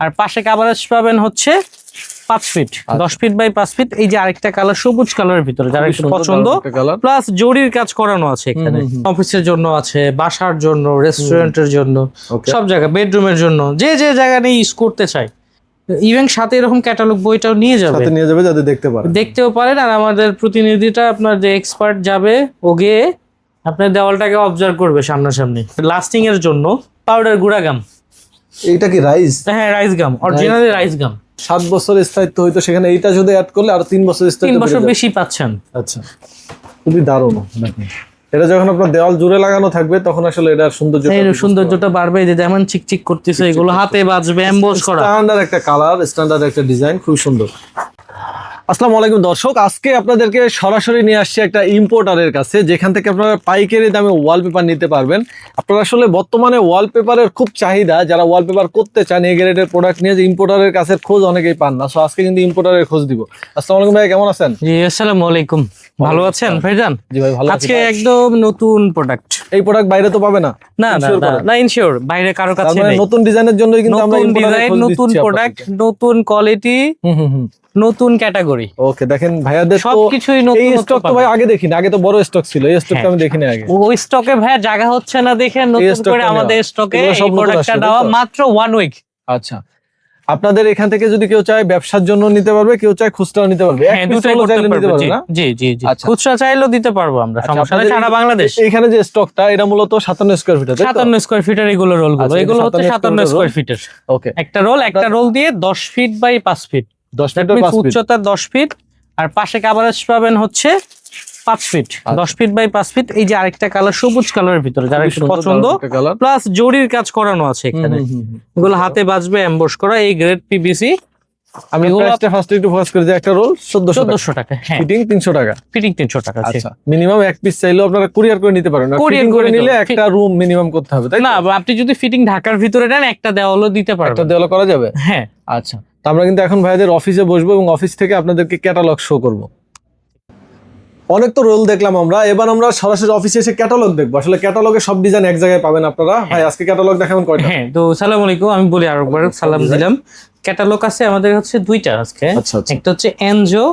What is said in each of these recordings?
আর পাশে কাভারেজ পাবেন হচ্ছে পাঁচ ফিট আচ্ছা। দশ ফিট বাই পাঁচ ফিট এই যে আরেকটা কালার সবুজ কালারের ভিতরে যারা একটু পছন্দ। প্লাস জরির কাজ করানো আছে এখানে। অফিসের জন্য আছে বাসার জন্য রেস্টুরেন্টের জন্য সব জায়গা বেডরুমের জন্য। যে যে জায়গা নিয়ে ইউজ করতে চায় ইভেন সাথে এরকম ক্যাটালগ বইটাও নিয়ে যাবে। সাথে নিয়ে যাবে যাতে দেখতে পারে দেখতেও পারেন। আর আমাদের প্রতিনিধিটা আপনার যে এক্সপার্ট যাবে ও গিয়ে আপনার দেওয়ালটাকে অবজার্ভ করবে সামনাসামনি। লাস্টিং এর জন্য পাউডার গুঁড়া এইটা কি রাইস? হ্যাঁ rice gum originally rice. Gum. সাত বছর স্থায়িত্ব হয়তো সেখানে এইটা যদি অ্যাড করলে আরও তিন বছর তিন বছর বেশি পাচ্ছেন। আচ্ছা খুবই দারুণ এটা যখন আপনার দেওয়াল জুড়ে লাগানো থাকবে তখন আসলে এটার সৌন্দর্য সৌন্দর্যটা বাড়বে যে যেমন চিকচিক করতেছে এগুলো হাতে বাজবে এমবোস করা। স্ট্যান্ডার্ড একটা কালার স্ট্যান্ডার্ড একটা ডিজাইন খুব সুন্দর। আসসালামু আলাইকুম দর্শক আজকে আপনাদেরকে সরাসরি নিয়ে আসছে একটা ইম্পোর্টারের কাছে যেখান থেকে আপনারা পাইকারি দামে ওয়ালপেপার নিতে পারবেন। আপনারা আসলে বর্তমানে ওয়ালপেপারের খুব চাহিদা যারা ওয়ালপেপার করতে চান এই গ্রেডের প্রোডাক্ট নিয়ে যে ইম্পোর্টারের কাছে খোঁজ অনেকেই পান না। সো আজকে কিন্তু ইম্পোর্টারের খোঁজ দিব। আসসালামু আলাইকুম ভাই কেমন আছেন? জি আসসালামু আলাইকুম। ভালো আছেন ভাইজান? জি ভাই ভালো আজকে একদম নতুন প্রোডাক্ট এই প্রোডাক্ট বাইরে তো পাবে না? না না না, ইনশিওর বাইরে কারও কাছে মানে নেই। নতুন ডিজাইনের জন্যই কিন্তু আমরা নতুন ডিজাইন নতুন প্রোডাক্ট নতুন কোয়ালিটি হুম হুম হুম। নতুন ক্যাটাগরি। ওকে দেখেন ভাইয়াদের সবকিছুই নতুন স্টক তো ভাই আগে দেখিনি আগে তো বড় স্টক ছিল এই স্টকটা আমি দেখিনি আগে। ওই স্টকে ভাই জায়গা হচ্ছে না দেখে নতুন করে আমাদের স্টকে এই প্রোডাক্টটা দেওয়া মাত্র ওয়ান উইক আচ্ছা আপনাদের এখান থেকে যদি কেউ চায় ব্যবসার জন্য নিতে পারবে কেউ চায় খুচরাও নিতে পারবে। হ্যাঁ জি, না? জি জি আচ্ছা। খুচরা চাইলেও দিতে পারব আমরা আচ্ছা, সমস্যা নেই সারা বাংলাদেশ। এখানে যে স্টকটা এটা মূলত সাতান্ন স্কোয়ার ফিট সাতান্ন স্কোয়ার ফিটের এগুলো রোলগুলো আচ্ছা, এগুলো হচ্ছে 57 সাতান্ন স্কোয়ার। ফিটের ওকে একটা রোল একটা রোল দিয়ে দশ ফিট বাই পাঁচ ফিট দশ ফিট উচ্চতা দশ ফিট আর পাশে কাভারেজ পাবেন হচ্ছে পাঁচ ফিট আচ্ছা। দশ ফিট বাই পাঁচ ফিট এই যে আরেকটা কালার সবুজ কালারের ভিতরে যারা একটু পছন্দ। প্লাস জরির কাজ করানো আছে এখানে। এগুলো হাতে বাজবে এমবোস করা এই গ্রেড পিবিসি আমি প্রাইসটা ফার্স্ট একটু ফোকাস করে দিই একটা রোল 1400 টাকা। হ্যাঁ। ফিটিং 300 টাকা। ফিটিং তিনশো টাকা আচ্ছা মিনিমাম এক পিস আপনারা কুরিয়ার করে নিতে পারেন। কুরিয়ার করে নিলে একটা রুম মিনিমাম করতে হবে তাই না আপনি যদি ফিটিং ঢাকার ভিতরে নেন একটা দেওয়ালও দিতে একটা পারবেন। দেওয়াল করা যাবে? হ্যাঁ। আচ্ছা। তো আমরা কিন্তু এখন ভাইদের অফিসে বসবো এবং অফিস থেকে আপনাদেরকে ক্যাটালগ শো করব। অনেক তো রোল দেখলাম আমরা এবার আমরা সরাসরি অফিসে এসে ক্যাটালগ দেখব। আসলে ক্যাটালগে সব ডিজাইন এক জায়গায় পাবেন আপনারা। ভাই আজকে ক্যাটালগ দেখাবেন কয়টা? হ্যাঁ তো সালাম আলাইকুম আমি বলি আর একবার সালাম দিলাম। ক্যাটালগ আছে আমাদের হচ্ছে দুইটা আজকে। আচ্ছা আচ্ছা। একটা হচ্ছে এনজো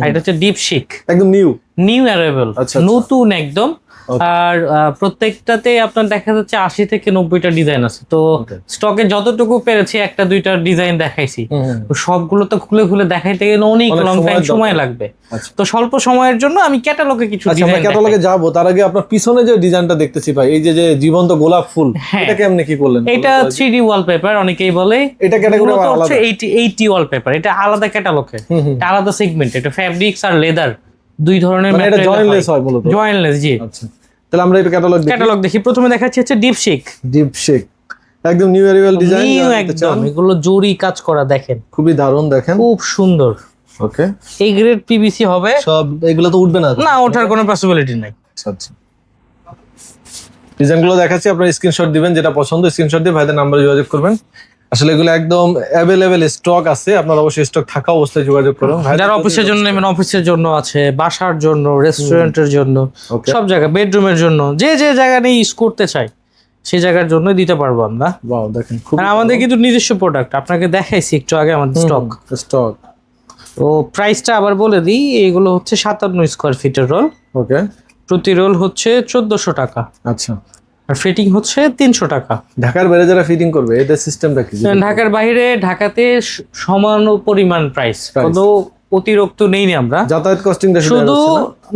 আর এটা হচ্ছে ডিপ শিক একদম নিউ নিউ অ্যারাইভেল আচ্ছা, আচ্ছা। নতুন একদম। আর প্রত্যেকটাতে আপনার দেখা যাচ্ছে আশি থেকে নব্বইটা ডিজাইন আছে। তো স্টকে যতটুকু পেরেছি একটা দুইটা ডিজাইন দেখাইছি। সবগুলো তো খুলে খুলে দেখাইতে গেলে অনেক লং টাইম সময় লাগবে। আচ্ছা। তো স্বল্প সময়ের জন্য আমি ক্যাটালগে কিছু ডিজাইন ক্যাটালগে যাব। তার আগে আপনার পিছনে যে ডিজাইনটা দেখতেছি ভাই এই যে যে জীবন্ত গোলাপ ফুল হ্যাঁ। এটা কেমনে কি করলেন? এটা থ্রি ডি ওয়ালপেপার অনেকেই বলে। এটা ক্যাটাগরি আলাদা। হচ্ছে এইটি এইটি ওয়ালপেপার এটা আলাদা ক্যাটালগে আলাদা সেগমেন্ট এটা ফ্যাব্রিক্স আর লেদার দুই ধরনের মানে এটা জয়েন্টলেস হয় মূলত। জয়েন্টলেস জি। আচ্ছা। তাহলে আমরা এটা ক্যাটালগ দেখি। ক্যাটালগ দেখি। প্রথমে দেখাচ্ছি হচ্ছে ডিপ শিক ডিপ শেক একদম নিউ অ্যারিভাল ডিজাইন নিউ একদম এগুলো জরি কাজ করা দেখেন। খুবই দারুণ দেখেন। খুব সুন্দর। ওকে এই গ্রেড পিবিসি হবে। সব এগুলো তো উঠবে না। না ওঠার কোনো পসিবিলিটি নাই। আচ্ছা আচ্ছা। ডিজাইনগুলো দেখাচ্ছি আপনার স্ক্রিনশট দিবেন যেটা পছন্দ স্ক্রিনশট দিয়ে ভাইদের নাম্বারে যোগাযোগ করবেন। আসলে এগুলো একদম অ্যাভেলেবেল স্টক আছে আপনার অবশ্যই স্টক থাকা অবস্থায় যোগাযোগ করুন। যারা অফিসের জন্য নেবেন অফিসের জন্য আছে বাসার জন্য রেস্টুরেন্টের জন্য সব জায়গা বেডরুমের জন্য যে যে জায়গা নিয়ে ইউজ করতে চাই সেই জায়গার জন্য দিতে পারব আমরা। ওয়াও দেখেন খুব আর আমাদের কিন্তু নিজস্ব প্রোডাক্ট আপনাকে দেখাইছি একটু আগে আমাদের স্টক স্টক তো প্রাইসটা আবার বলে দিই এগুলো হচ্ছে সাতান্ন স্কোয়ার ফিটের রোল ওকে প্রতি রোল হচ্ছে চোদ্দশো টাকা। আচ্ছা। আর ফিটিং হচ্ছে তিনশো টাকা। ঢাকার বাইরে যারা ফিটিং করবে এদের সিস্টেমটা কি? ঢাকার বাইরে ঢাকাতে সমান পরিমাণ প্রাইস। কোনো অতিরিক্ত নেই না আমরা। যাতায়াত কস্টিংটা শুধু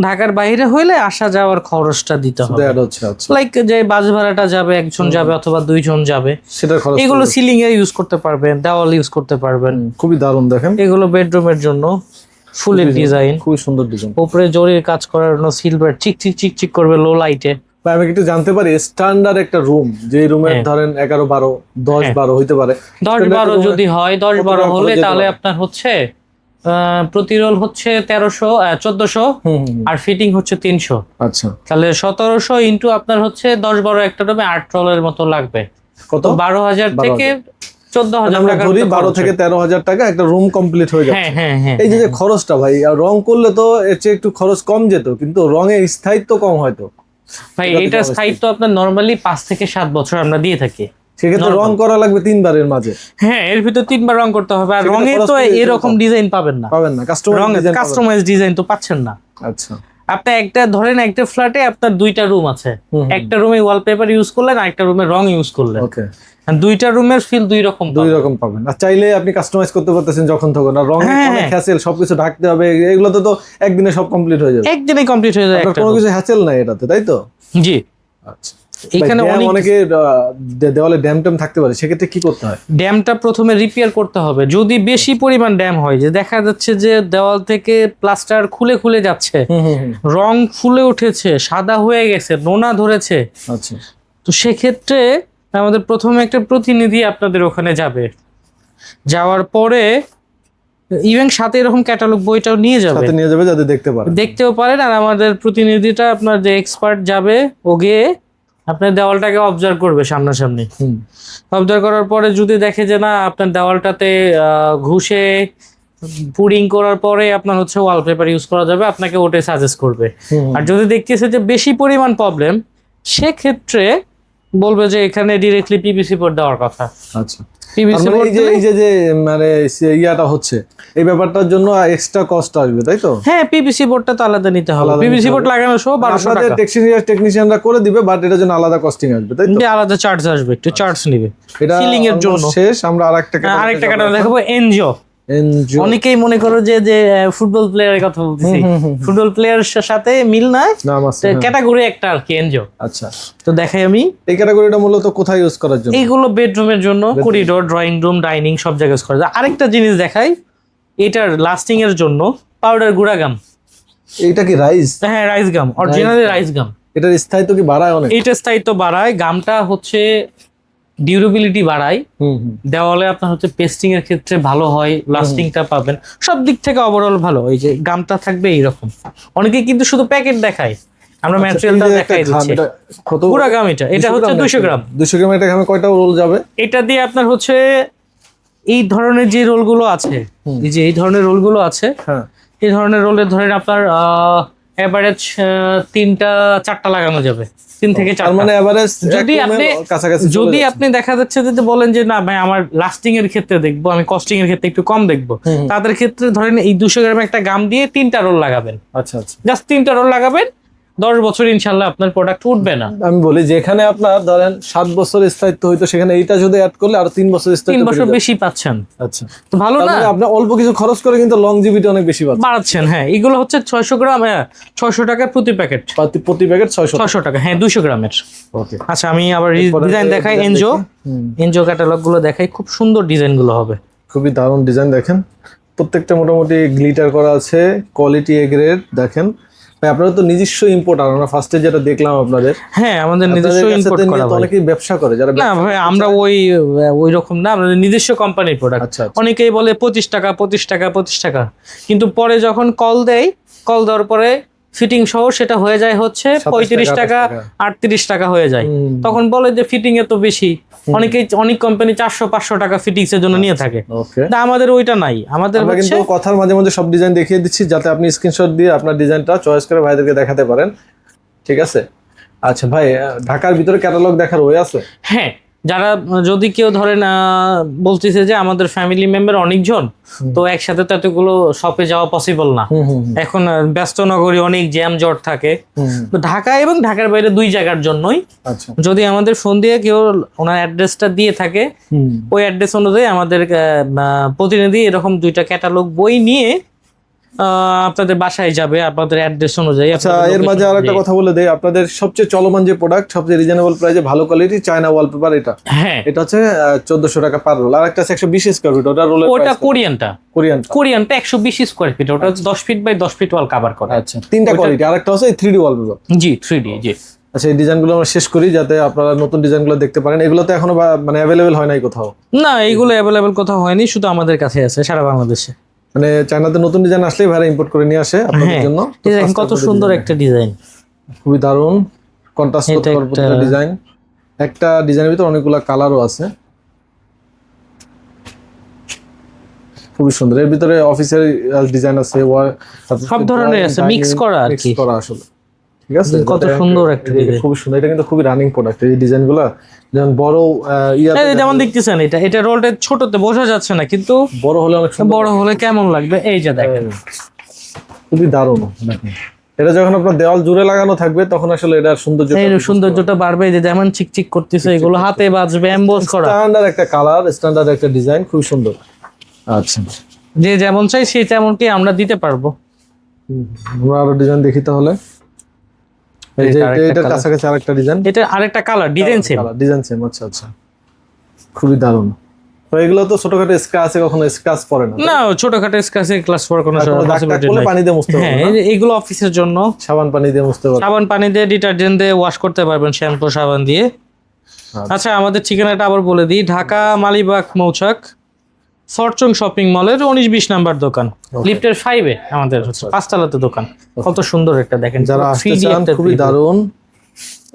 ঢাকার বাইরে হইলে আসা যাওয়ার খরচটা দিতে হবে। হচ্ছে আচ্ছা। লাইক যে বাস ভাড়াটা যাবে একজন যাবে অথবা দুইজন যাবে সেটা খরচ এগুলো সিলিং এ ইউজ করতে পারবেন দেওয়াল ইউজ করতে পারবেন। খুবই দারুণ দেখেন। এগুলো বেডরুমের জন্য ফুলের ডিজাইন খুবই সুন্দর ডিজাইন উপরে জরির কাজ করার জন্য সিলভার চিক চিক চিক চিক করবে লো লাইটে ভাই আমি একটু জানতে পারি স্ট্যান্ডার্ড একটা রুম যে রুমের। ধরেন এগারো বারো দশ হ্যাঁ। বারো হইতে পারে। দশ বারো যদি হয় দশ বারো হলে তাহলে আপনার হচ্ছে আহ, প্রতি হচ্ছে তেরোশো চোদ্দশো। আর ফিটিং হচ্ছে তিনশো। আচ্ছা। তাহলে সতেরোশো ইন্টু আপনার হচ্ছে দশ বারো একটা রুমে আট রোলের মতো লাগবে। কত? বারো হাজার থেকে চোদ্দ হাজার আমরা ধরি বারো থেকে তেরো হাজার টাকা একটা রুম কমপ্লিট হয়ে যাবে হ্যাঁ হ্যাঁ এই যে খরচটা ভাই আর রং করলে তো এর চেয়ে একটু খরচ কম যেত কিন্তু রঙের স্থায়িত্ব কম হয়তো। ভাই এটা তো স্থায়িত্ব আপনার নরমালি পাঁচ থেকে সাত বছর আমরা দিয়ে থাকি। সেক্ষেত্রে রং করা লাগবে তিনবারের মাঝে। হ্যাঁ এর ভিতর তিনবার রং করতে হবে আর রঙে তো এরকম ডিজাইন পাবেন না। পাবেন না কাস্টমাইজ ডিজাইন তো পাচ্ছেন না। আচ্ছা। আপনি একটা ধরেন একটা ফ্ল্যাটে আপনার দুইটা রুম আছে। একটা রুমে ওয়ালপেপার ইউজ করলেন আর একটা রুমে রং ইউজ করলেন। ওকে দুইটা রুমের ফিল দুই রকম দুই রকম পাবেন। আর চাইলে আপনি কাস্টমাইজ করতে পারতেছেন যখন তখন। আর রং হ্যাঁ, অনেক হ্যাঁ। হ্যাসেল সবকিছু ঢাকতে হবে এগুলোতে তো একদিনে সব কমপ্লিট হয়ে যাবে। একদিনে কমপ্লিট হয়ে যাবে কোনো কিছু হ্যাসেল নাই এটাতে তাই তো? জি। আচ্ছা। এখানে অনেক দেওয়ালে ড্যাম ট্যাম থাকতে পারে সেক্ষেত্রে কি করতে হয়? ড্যামটা প্রথমে রিপেয়ার করতে হবে। যদি বেশি পরিমাণ ড্যাম হয় যে দেখা যাচ্ছে যে দেওয়াল থেকে প্লাস্টার খুলে খুলে যাচ্ছে রং ফুলে উঠেছে সাদা হয়ে গেছে নোনা ধরেছে আচ্ছা। তো সেক্ষেত্রে আমাদের প্রথমে একটা প্রতিনিধি আপনাদের ওখানে যাবে। যাওয়ার পরে ইভেন সাথে এরকম ক্যাটালগ বইটাও নিয়ে যাবে। সাথে নিয়ে যাবে যাতে দেখতে পারে দেখতেও পারেন আর আমাদের প্রতিনিধিটা আপনার যে এক্সপার্ট যাবে ও গিয়ে আপনার দেওয়ালটাকে অবজার্ভ করবে সামনাসামনি। অবজার্ভ করার পরে যদি দেখে যে না আপনার দেওয়ালটাতে আহ, ঘুষে পুডিং করার পরে আপনার হচ্ছে ওয়ালপেপার ইউজ করা যাবে আপনাকে ওটাই সাজেস্ট করবে। আর যদি দেখতেছে যে বেশি পরিমাণ প্রবলেম সেক্ষেত্রে বলবে যে এখানে ডিরেক্টলি পিপিসি বোর্ড দেওয়ার কথা। আচ্ছা। মানে বোর্ড এই যে যে যে মানে ইয়াটা হচ্ছে এই ব্যাপারটার জন্য এক্সট্রা কস্ট আসবে তাই তো? হ্যাঁ পিপিসি বোর্ডটা তো আলাদা নিতে হবে। পিভিসি বোর্ড লাগানো সহ বারোশো আপনাদের টাকা। টেকনিশিয়ান টেকনিশিয়ানরা করে দিবে বাট এটার জন্য আলাদা কস্টিং আসবে তাই তো? আলাদা চার্জ আসবে একটু চার্জ নিবে। এটা সিলিং এর জন্য। শেষ আমরা আরেকটা হ্যাঁ, আরেকটা কাটা দেখাবো। এনজিও অনেকেই মনে করো যে যে ফুটবল প্লেয়ারের কথা বলতেছি। ফুটবল প্লেয়ারের সাথে মিল নাই। ক্যাটাগরি একটা আর কি এনজিও আচ্ছা। তো দেখাই আমি। এই ক্যাটাগরিটা মূলত কোথায় ইউজ করার জন্য? এইগুলো বেডরুমের জন্য করিডোর ড্রয়িং রুম ডাইনিং সব জায়গায় ইউজ করা যায়। আরেকটা জিনিস দেখাই এটার লাস্টিং এর জন্য পাউডার গুঁড়া গাম এটা কি রাইস হ্যাঁ rice gum originally rice gum এটার স্থায়িত্ব কি বাড়ায় অনেক? এইটা স্থায়িত্ব বাড়ায় গামটা হচ্ছে ডিউরেবিলিটি বাড়ায়। দেওয়ালে আপনার হচ্ছে পেস্টিং এর ক্ষেত্রে ভালো হয় লাস্টিংটা পাবেন। সব দিক থেকে ওভারঅল ভালো এই যে গামটা থাকবে এইরকম। অনেকে কিন্তু শুধু প্যাকেট দেখায় আমরা ম্যাটেরিয়ালটা আচ্ছা, দেখাই দিচ্ছি। পুরা গাম এটা এটা হচ্ছে দুশো গ্রাম। দুশো গ্রাম এটা ঘামে কয়টা রোল যাবে? এটা দিয়ে আপনার হচ্ছে এই ধরনের যে রোলগুলো আছে এই যে এই ধরনের রোলগুলো আছে হ্যাঁ। এই ধরনের রোলের ধরেন আপনার এভারেজ তিনটা চারটা লাগানো যাবে। তিন থেকে চার মানে এভারেজ যদি আপনি কাছাকাছি যদি আপনি দেখা যাচ্ছে যদি বলেন যে না ভাই আমার লাস্টিং এর ক্ষেত্রে দেখব আমি কস্টিং এর ক্ষেত্রে একটু কম দেখব তাদের ক্ষেত্রে ধরেন এই দুশো গ্রামে একটা গাম দিয়ে তিনটা রোল লাগাবেন। আচ্ছা আচ্ছা। জাস্ট তিনটা রোল লাগাবেন দশ বছর ইনশাল্লাহ আপনার প্রোডাক্ট উঠবে না। আমি বলি যেখানে আপনার ধরেন সাত বছর স্থায়িত্ব হইতো সেখানে এইটা যদি অ্যাড করলে আরও তিন বছর তিন বছর বেশি পাচ্ছেন। আচ্ছা। তো ভালো না? মানে আপনি অল্প কিছু খরচ করে কিন্তু লং লংজিভিটি অনেক বেশি পাচ্ছেন। বাড়াচ্ছেন হ্যাঁ। এগুলো হচ্ছে ছয়শো গ্রাম হ্যাঁ ছয়শো টাকা প্রতি প্যাকেট প্রতি- প্যাকেট ছয়শো ছয়শো টাকা হ্যাঁ দুশো গ্রামের। ওকে। আচ্ছা আমি আবার ডিজাইন দেখাই এনজো। এনজো ক্যাটালগগুলো দেখাই খুব সুন্দর ডিজাইনগুলো হবে। খুবই দারুণ ডিজাইন দেখেন। প্রত্যেকটা মোটামুটি গ্লিটার করা আছে কোয়ালিটি এ গ্রেড দেখেন। ভাই আপনারা তো নিজস্ব ইম্পোর্টার আমরা ফার্স্টে যেটা দেখলাম আপনাদের। হ্যাঁ আমাদের নিজস্ব ইম্পোর্ট করা ভাই। অনেকেই ব্যবসা করে যারা না ভাই আমরা ওই ওই রকম না আমাদের নিজস্ব কোম্পানির প্রোডাক্ট আচ্ছা আচ্ছা। অনেকেই বলে পঁচিশ টাকা পঁচিশ টাকা পঁচিশ টাকা। কিন্তু পরে যখন কল দেয় কল দেওয়ার পরে ফিটিং সহ সেটা হয়ে যায় হচ্ছে 27 পঁয়ত্রিশ টাকা, টাকা 28 টাকা। আটত্রিশ টাকা হয়ে যায়। তখন বলে যে ফিটিং এ তো বেশি। অনেকেই অনেক কোম্পানি চারশো পাঁচশো টাকা ফিটিংস এর জন্য নিয়ে থাকে। ওকে। না আমাদের ওইটা নাই। আমাদের কিন্তু কথার মাঝে মাঝে সব ডিজাইন দেখিয়ে দিচ্ছি যাতে আপনি স্ক্রিনশট দিয়ে আপনার ডিজাইনটা চয়েস করে ভাইদেরকে দেখাতে পারেন। ঠিক আছে? আচ্ছা ভাই ঢাকার ভিতরে ক্যাটালগ দেখার ওয়ে আছে? হ্যাঁ যারা যদি কেউ ধরেন বলতেছে যে আমাদের ফ্যামিলি মেম্বার অনেকজন তো একসাথে তো এতগুলো শপে যাওয়া পসিবল না। এখন ব্যস্ত নগরী অনেক জ্যাম জট থাকে। তো ঢাকা এবং ঢাকার বাইরে দুই জায়গার জন্যই আচ্ছা। যদি আমাদের ফোন দিয়ে কেউ ওনার অ্যাড্রেসটা দিয়ে থাকে ওই অ্যাড্রেস অনুযায়ী আমাদের প্রতিনিধি এরকম দুইটা ক্যাটালগ বই নিয়ে আপনাদের বাসায় যাবে আপনাদের অ্যাড্রেস অনুযায়ী আচ্ছা এর মাঝে আর একটা কথা বলে দেই আপনাদের সবচেয়ে চলমান যে প্রোডাক্ট সবচেয়ে রিজনেবল প্রাইসে ভালো কোয়ালিটি চায়না ওয়ালপেপার এটা। হ্যাঁ। এটা হচ্ছে চোদ্দশো টাকা পার রোল আর একটা আছে একশো বিশ স্কোয়ার ফিট ওটা রোলের ওটা কোরিয়ানটা। কোরিয়ান কোরিয়ানটা একশো বিশ স্কোয়ার ফিট ওটা হচ্ছে দশ ফিট বাই দশ ফিট ওয়াল কাভার করে। আচ্ছা তিনটা কোয়ালিটি আর একটা হচ্ছে থ্রি ডি ওয়ালপেপার জি থ্রি ডি জি। আচ্ছা এই ডিজাইনগুলো আমরা শেষ করি যাতে আপনারা নতুন ডিজাইনগুলো দেখতে পারেন। এগুলো তো এখনও মানে অ্যাভেলেবেল হয় নাই কোথাও। না এইগুলো অ্যাভেলেবেল কোথাও হয়নি শুধু আমাদের কাছে আছে সারা বাংলাদেশে। মানে চায়নাতে নতুন ডিজাইন আসলে ভাইরা ইম্পোর্ট করে নিয়ে আসে আপনাদের হ্যাঁ জন্য। কত সুন্দর একটা ডিজাইন খুবই দারুণ। কন্ট্রাস্ট করতে ডিজাইন একটা ডিজাইনের ভিতর অনেকগুলা কালারও আছে। খুবই সুন্দর। এর ভিতরে অফিসের ডিজাইন আছে ওয়ার সব ধরনের আছে, মিক্স করা আর কি। করা আসলে। ঠিক আছে? কত সুন্দর একটা খুবই সুন্দর। এটা কিন্তু খুবই রানিং প্রোডাক্ট এই ডিজাইনগুলা যেমন বড় ইয়াতে যেমন দেখতেছেন এটা এটা রোলটা ছোটতে বোঝা যাচ্ছে না কিন্তু বড় হলে অনেক বড় হলে কেমন লাগবে? এই যে দেখেন। খুবই দারুণ। দেখেন এটা যখন আপনার দেওয়াল জুড়ে লাগানো থাকবে তখন আসলে এটার সৌন্দর্য সৌন্দর্যটা বাড়বে যে যেমন চিকচিক করতেছে এগুলো হাতে বাজবে এমবোস করা। স্ট্যান্ডার্ড একটা কালার স্ট্যান্ডার্ড একটা ডিজাইন খুব সুন্দর। আচ্ছা। যে যেমন চাই সেই তেমনটি আমরা দিতে পারব। আমরা আরও ডিজাইন দেখি তাহলে এই যে এটা আরেকটা এটার কাছাকাছি আরেকটা ডিজাইন এটা আরেকটা colour design same design same আচ্ছা আচ্ছা। খুবই দারুণ। এগুলো তো ছোটখাটো কখনো স্ক্র্যাচ পড়ে না না ছোটখাটো ক্লাস কোনো পসিবিলিটি নাই। পানি দিয়ে মুছতে হ্যাঁ এগুলো অফিসের জন্য। সাবান পানি দিয়ে মুছতে পারবেন। সাবান পানি দিয়ে ডিটারজেন্ট দিয়ে ওয়াশ করতে পারবেন শ্যাম্পু সাবান দিয়ে। আচ্ছা। আমাদের ঠিকানাটা আবার বলে দিই ঢাকা মালিবাগ মৌচাক ফরচুন শপিং মলের উনিশ বিশ নাম্বার দোকান। লিফটের ফাইভে আমাদের হচ্ছে পাঁচতলাতে দোকান। কত সুন্দর একটা দেখেন। যারা পুরো আসতে 3D চান একটা খুবই। দারুণ।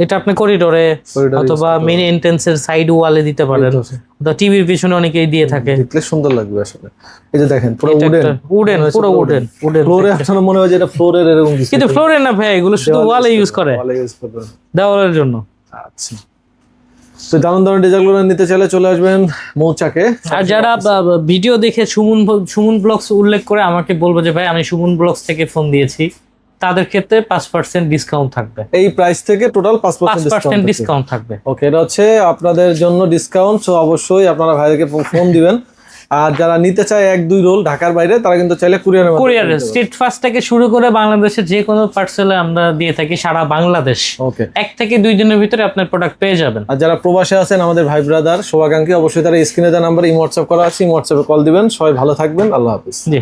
এটা আপনি করিডোরে অথবা মেন এন্ট্রেন্সের সাইড ওয়ালে দিতে পারেন। অথবা টিভির পিছনে অনেকেই দিয়ে থাকে। দেখলে সুন্দর লাগবে আসলে। এই যে দেখেন পুরো উডেন উডেন পুরো উডেন উডেন ফ্লোরে আপনার মনে হয় যে এটা ফ্লোরের এরকম কিছু কিন্তু ফ্লোরে না ভাই এগুলো শুধু ওয়ালে ইউজ করে ওয়ালে ইউজ করবেন দেওয়ালের জন্য। আচ্ছা। তো দারুণ দারুণ ডিজাইনগুলো নিতে চাইলে চলে আসবেন মৌচাকে। আর যারা ভিডিও দেখে সুমন সুমন ব্লগস উল্লেখ করে আমাকে বলব যে ভাই আমি সুমন ব্লগস থেকে ফোন দিয়েছি। তাদের ক্ষেত্রে পাঁচ পার্সেন্ট ডিসকাউন্ট থাকবে। এই প্রাইস থেকে টোটাল পাঁচ পার্সেন্ট ডিসকাউন্ট থাকবে। ওকে এটা হচ্ছে আপনাদের জন্য ডিসকাউন্ট সো অবশ্যই আপনারা ভাইদেরকে ফোন দিবেন। আর যারা নিতে চায় এক দুই রোল ঢাকার বাইরে তারা কিন্তু চাইলে কুরিয়ার কুরিয়ার স্ট্রিট ফাস্ট থেকে শুরু করে বাংলাদেশের যে কোনো পার্সেলে আমরা দিয়ে থাকি সারা বাংলাদেশ। ওকে এক থেকে দুই দিনের ভিতরে আপনার প্রোডাক্ট পেয়ে যাবেন। আর যারা প্রবাসে আছেন আমাদের ভাই ব্রাদার শোভাকাঙ্ক্ষী অবশ্যই তারা স্ক্রিনে দেওয়া নাম্বার ইমোয়াটসঅ্যাপ করা আছে ইমোয়াটসঅ্যাপে কল দিবেন। সবাই ভালো থাকবেন। আল্লাহ হাফিজ। জি।